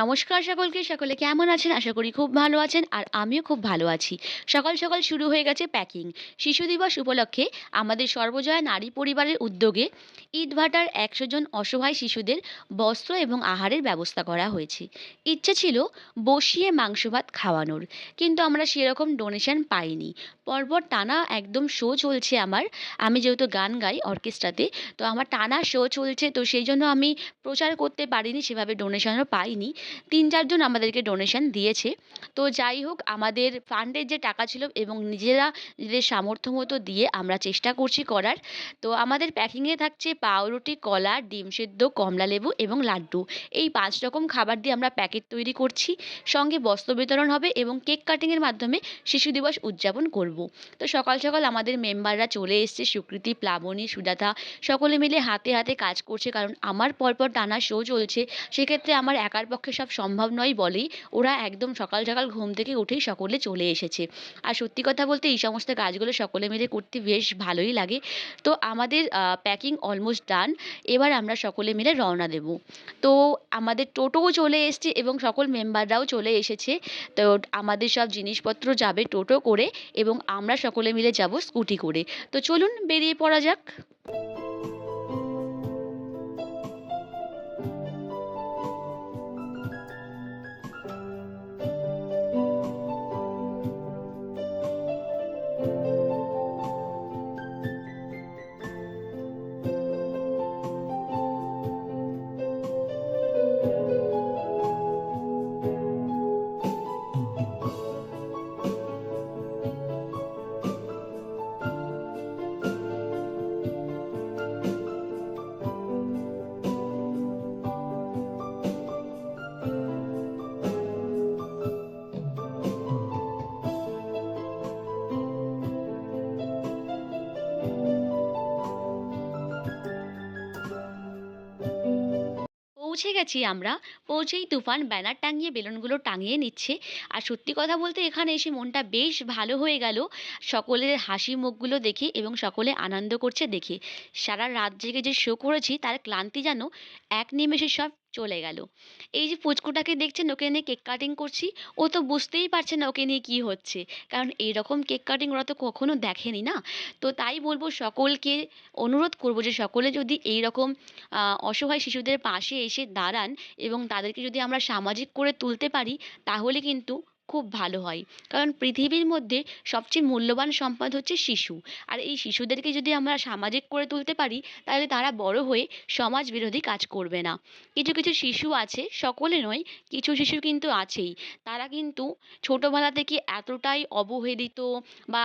নমস্কার সকলকে, সকলে কেমন আছেন? আশা করি খুব ভালো আছেন আর আমিও খুব ভালো আছি। সকাল সকাল শুরু হয়ে গেছে প্যাকিং শিশু দিবস উপলক্ষে আমাদের সর্বজয়া নারী পরিবারের উদ্যোগে ইটভাটার একশো জন অসহায় শিশুদের বস্ত্র এবং আহারের ব্যবস্থা করা হয়েছে। ইচ্ছে ছিল বসিয়ে মাংস ভাত খাওয়ানোর, কিন্তু আমরা সেরকম ডোনেশন পাইনি। পরপর টানা একদম শো চলছে আমার। আমি যেহেতু গান গাই অর্কেস্ট্রাতে তো আমার টানা শো চলছে, তো সেই জন্য আমি প্রচার করতে পারিনি, সেভাবে ডোনেশনও পাইনি। তিন চারজন আমাদেরকে ডোনেশন দিয়েছে। তো যাই হোক, আমাদের ফান্ডের যে টাকা ছিল এবং নিজেরা নিজেদের সামর্থ্য মতো দিয়ে আমরা চেষ্টা করছি করার। তো আমাদের প্যাকিংয়ে থাকছে পাউরুটি, কলা, ডিম সেদ্ধ, কমলা লেবু এবং লাড্ডু। এই পাঁচ রকম খাবার দিয়ে আমরা প্যাকেট তৈরি করছি। সঙ্গে বস্ত্র বিতরণ হবে এবং কেক কাটিংয়ের মাধ্যমে শিশু দিবস উদযাপন করব। তো সকাল সকাল আমাদের মেম্বাররা চলে এসছে, সুকৃতি, প্লাবনী, সুজাতা, সকলে মিলে হাতে হাতে কাজ করছে কারণ আমার পরপর টানা শো চলছে। সেক্ষেত্রে আমার একার পক্ষে সব সম্ভব নয় বলেই ওরা একদম সকাল সকাল ঘুম থেকে উঠেই সকলে চলে এসেছে। আর সত্যি কথা বলতে এই সমস্ত কাজগুলো সকলে মিলে করতে বেশ ভালোই লাগে। তো আমাদের প্যাকিং অলমোস্ট ডান এবার আমরা সকলে মিলে রওনা দেব। তো আমাদের টোটোও চলে এসছে এবং সকল মেম্বাররাও চলে এসেছে। তো আমাদের সব জিনিসপত্র যাবে টোটো করে এবং আমরা সকলে মিলে যাব স্কুটি করে। তো চলুন বেরিয়ে পড়া যাক। পৌঁছে গেছি আমরা। পৌঁছেই তুফান ব্যানার টাঙিয়ে বেলুনগুলো টাঙিয়ে নিচ্ছে। আর সত্যি কথা বলতে এখানে এসে মনটা বেশ ভালো হয়ে গেল। সকলের হাসি মুখগুলো দেখে এবং সকলে আনন্দ করছে দেখে। সারা রাত জেগে যে শো করেছি, তার ক্লান্তি যেন এক নিমেষে সব চলে গেল। এই যে পুচকুটাকে দেখছেন, ওকে নিয়ে কেক কাটিং করছি, ও তো বুঝতেই পারছে না ওকে নিয়ে কী হচ্ছে। কারণ এই রকম কেক কাটিং ওরা তো কখনো দেখেনি না? তো তাই বলব সকলকে অনুরোধ করব যে সকলে যদি এই রকম অসহায় শিশুদের পাশে এসে দাঁড়ান এবং তাদেরকে যদি আমরা সামাজিক করে তুলতে পারি, তাহলে কিন্তু খুব ভালো হয়। কারণ পৃথিবীর মধ্যে সবচেয়ে মূল্যবান সম্পদ হচ্ছে শিশু। আর এই শিশুদেরকে যদি আমরা সামাজিক করে তুলতে পারি, তাহলে তারা বড় হয়ে সমাজ বিরোধী কাজ করবে না। কিছু কিছু শিশু আছে, সকলে নয়, কিছু শিশু কিন্তু আছেই। তারা কিন্তু ছোটোবেলা থেকে এতটাই অবহেলিত বা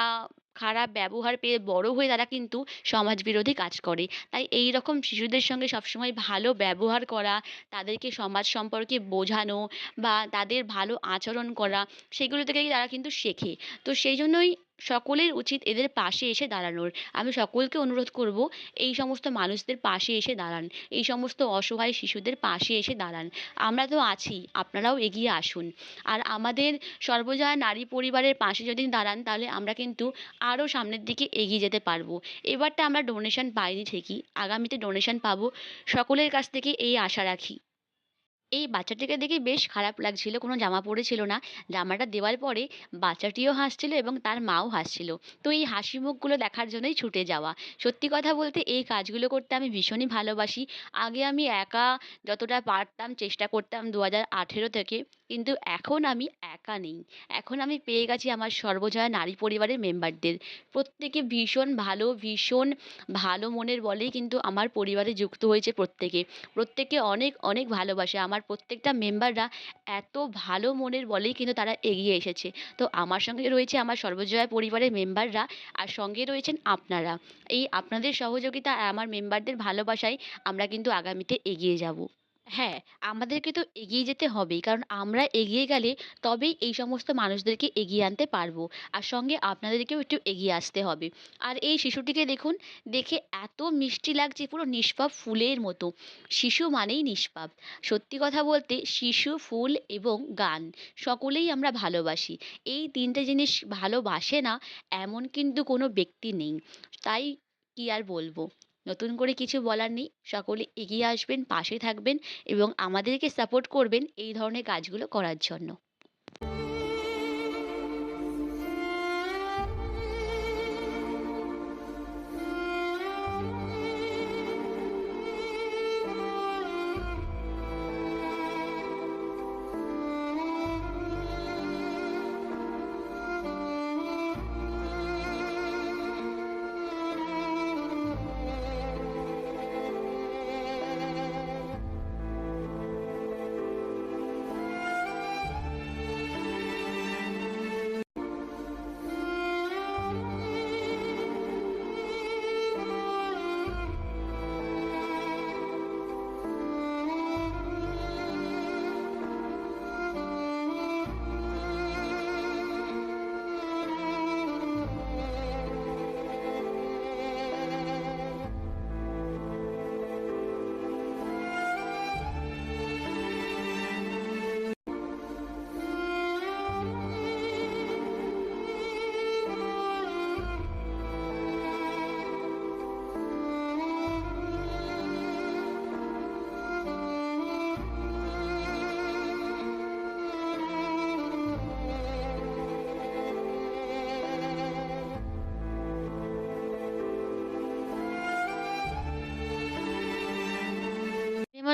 খারাপ ব্যবহার পেয়ে বড় হয়ে তারা কিন্তু সমাজ বিরোধী কাজ করে। তাই এই রকম শিশুদের সঙ্গে সবসময় ভালো ব্যবহার করা, তাদেরকে সমাজ সম্পর্কে বোঝানো বা তাদের ভালো আচরণ করা, সেগুলো থেকেই তারা কিন্তু শেখে। তো সেই জন্যই সকলের উচিত এদের পাশে এসে দাঁড়ানোর। আমি সকলকে অনুরোধ করব, এই সমস্ত মানুষদের পাশে এসে দাঁড়ান। এই সমস্ত অসহায় শিশুদের পাশে এসে দাঁড়ান। আমরা তো আছি, আপনারাও এগিয়ে আসুন। আর আমাদের সর্বজয়া নারী পরিবারের পাশে যদি দাঁড়ান, তাহলে আমরা কিন্তু আরও সামনের দিকে এগিয়ে যেতে পারব। এবারটা আমরা ডোনেশন পাইনি ঠিকই। আগামীতে ডোনেশন পাবো। সকলের কাছ থেকে এই আশা রাখি। এই বাচ্চাটিকে দেখে বেশ খারাপ লাগছিল, কোনো জামা পরেছিল না। জামাটা দেওয়ার পরে বাচ্চাটিও হাসছিল এবং তার মাও হাসছিল। তো এই হাসি মুখগুলো দেখার জন্যই ছুটে যাওয়া। সত্যি কথা বলতে এই কাজগুলো করতে আমি ভীষণই ভালোবাসি। আগে আমি একা যতটা পারতাম চেষ্টা করতাম দু হাজার আঠেরো থেকে, কিন্তু এখন আমি একা নেই। এখন আমি পেয়ে গেছি আমার সর্বজয়া নারী পরিবারের মেম্বারদের। প্রত্যেকে ভীষণ ভালো ভীষণ ভালো মনের বলেই কিন্তু আমার পরিবারে যুক্ত হয়েছে প্রত্যেকে। প্রত্যেকে অনেক অনেক ভালোবাসে। আমার প্রত্যেকটা মেম্বাররা এত ভালো মনের বলেই কিন্তু তারা এগিয়ে এসেছে। তো আমার সঙ্গে রয়েছে আমার সর্বজয়া পরিবারের মেম্বাররা আর সঙ্গে রয়েছেন আপনারা। এই আপনাদের সহযোগিতা আমার মেম্বারদের ভালোবাসায় আমরা কিন্তু আগামীতে এগিয়ে যাব। হ্যাঁ আমাদেরকে তো এগিয়ে যেতে হবেই। কারণ আমরা এগিয়ে গেলে তবেই এই সমস্ত মানুষদেরকে এগিয়ে আনতে পারব। আর সঙ্গে আপনাদেরকেও একটু এগিয়ে আসতে হবে। আর এই শিশুটিকে দেখুন, দেখে এত মিষ্টি লাগছে পুরো নিষ্পাপ ফুলের মতো। শিশু মানেই নিষ্পাপ। সত্যি কথা বলতে শিশু, ফুল এবং গান সকলেই আমরা ভালোবাসি। এই তিনটে জিনিস ভালোবাসে না, এমন কিন্তু কোনো ব্যক্তি নেই। তাই কি আর বলব? নতুন করে কিছু বলার নেই। সকলে এগিয়ে আসবেন, পাশে থাকবেন এবং আমাদেরকে সাপোর্ট করবেন এই ধরনের কাজগুলো করার জন্য।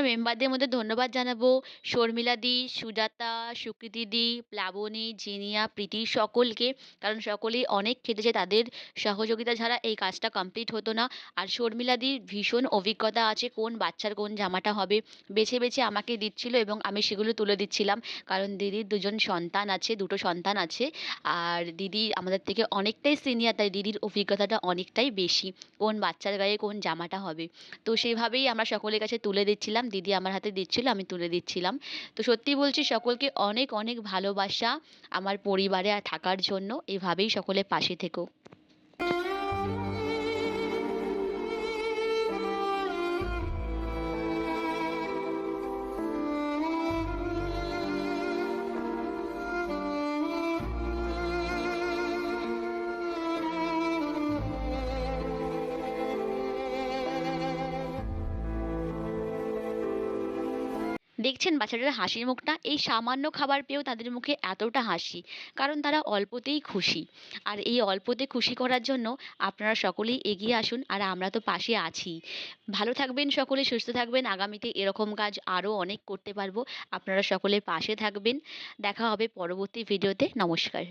আমার মেম্বারদের মধ্যে ধন্যবাদ জানাব। শর্মিলাদি সুজাতা সুকৃতিদি প্লাবনী, জিনিয়া, প্রীতি সকলকে। কারণ সকলেই অনেক খেটেছে। তাদের সহযোগিতা ছাড়া এই কাজটা কমপ্লিট হতো না। আর শর্মিলাদির ভীষণ অভিজ্ঞতা আছে, কোন বাচ্চার কোন জামাটা হবে। বেছে বেছে আমাকে দিচ্ছিল এবং আমি সেগুলো তুলে দিচ্ছিলাম। কারণ দিদির দুজন সন্তান আছে, দুটো সন্তান আছে। আর দিদি আমাদের থেকে অনেকটাই সিনিয়র তাই দিদির অভিজ্ঞতাটা অনেকটাই বেশি। কোন বাচ্চার গায়ে কোন জামাটা হবে। তো সেভাবেই আমরা সকলের কাছে তুলে দিচ্ছিলাম। দিদি আমার হাতে দিচ্ছিল, আমি তুলে দিচ্ছিলাম। তো সত্যি বলছি, সকলকে অনেক অনেক ভালোবাসা আমার পরিবারে থাকার জন্য। এভাবেই সকলে পাশে থেকো। দেখছেন বাচ্চাটার হাসির মুখটা, এই সামান্য খাবার পেয়েও তাদের মুখে এতটা হাসি, কারণ তারা অল্পতেই খুশি। আর এই অল্পতে খুশি করার জন্য আপনারা সকলেই এগিয়ে আসুন আর আমরা তো পাশে আছি। ভালো থাকবেন সকলে, সুস্থ থাকবেন। আগামীতে এরকম কাজ আরও অনেক করতে পারব। আপনারা সকলে পাশে থাকবেন। দেখা হবে পরবর্তী ভিডিওতে। নমস্কার।